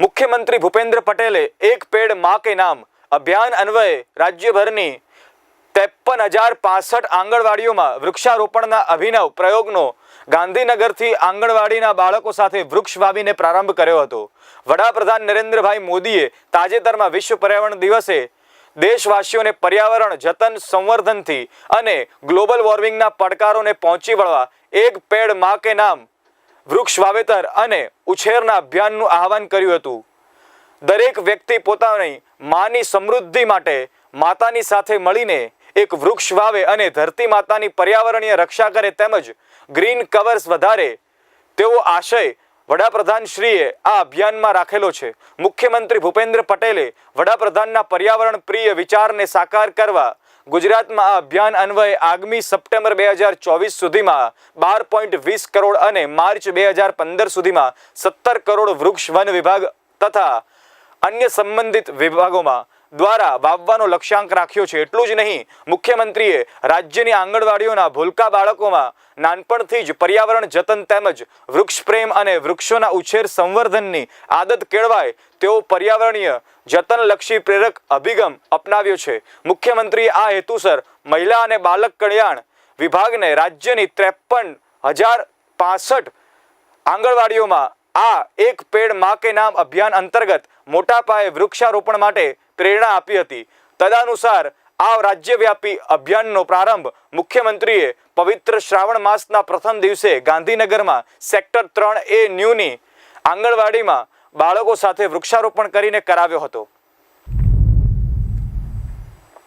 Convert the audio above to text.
મુખ્યમંત્રી ભૂપેન્દ્ર પટેલે એક પેડ મા કે નામ અભિયાન અન્વયે રાજ્યભરની ત્રેપન હજાર પાસઠ આંગણવાડીઓમાં વૃક્ષારોપણના અભિનવ પ્રયોગનો ગાંધીનગરથી આંગણવાડીના બાળકો સાથે વૃક્ષ વાવીને પ્રારંભ કર્યો હતો. વડાપ્રધાન નરેન્દ્રભાઈ મોદીએ તાજેતરમાં વિશ્વ પર્યાવરણ દિવસે દેશવાસીઓને પર્યાવરણ, જતન, સંવર્ધનથી અને ગ્લોબલ વોર્મિંગના પડકારોને પહોંચી વળવા એક પેડ મા કે નામ વૃક્ષ વાવેતર અને ઉછેરના અભિયાનનું આહવાન કર્યું હતું. દરેક વ્યક્તિ પોતાની માની સમૃદ્ધિ માટે માતાની સાથે મળીને એક વૃક્ષ વાવે અને ધરતી માતાની પર્યાવરણીય રક્ષા કરે તેમજ ગ્રીન કવર્સ વધારે, તેવો આશય વડાપ્રધાન શ્રીએ આ અભિયાનમાં રાખેલો છે. મુખ્યમંત્રી ભૂપેન્દ્ર પટેલે વડાપ્રધાનના પર્યાવરણ પ્રિય વિચારને સાકાર કરવા ગુજરાતમાં આ અભિયાન અન્વયે આગામી સપ્ટેમ્બર બે હજાર ચોવીસ સુધીમાં બાર પોઈન્ટ વીસ કરોડ અને માર્ચ બે હજાર પંદર સુધીમાં સત્તર કરોડ વૃક્ષ વન વિભાગ તથા અન્ય સંબંધિત વિભાગોમાં દ્વારા વાવવાનો લક્ષ્યાંક રાખ્યો છે. એટલું જ નહીં, મુખ્યમંત્રીએ રાજ્યની આંગણવાડીઓના ભૂલકા બાળકોમાં નાનપણથી જ પર્યાવરણ જતન તેમજ વૃક્ષ પ્રેમ અને વૃક્ષોના ઉછેર સંવર્ધનની આદત કેળવાય તેવો પર્યાવરણીય જતનલક્ષી પ્રેરક અભિગમ અપનાવ્યો છે. મુખ્યમંત્રીએ આ હેતુસર મહિલા અને બાળક કલ્યાણ વિભાગને રાજ્યની ત્રેપન હજાર પાસઠ આંગણવાડીઓમાં આ એક પેડ મા કે નામ અભિયાન અંતર્ગત મોટા પાયે વૃક્ષારોપણ માટે પ્રેરણા આપી હતી. તદનુસાર આ રાજ્યવ્યાપી અભિયાનનો પ્રારંભ મુખ્યમંત્રીએ પવિત્ર શ્રાવણ માસના પ્રથમ દિવસે ગાંધીનગરમાં સેક્ટર ત્રણ એ ન્યૂની આંગણવાડીમાં બાળકો સાથે વૃક્ષારોપણ કરીને કરાવ્યો હતો.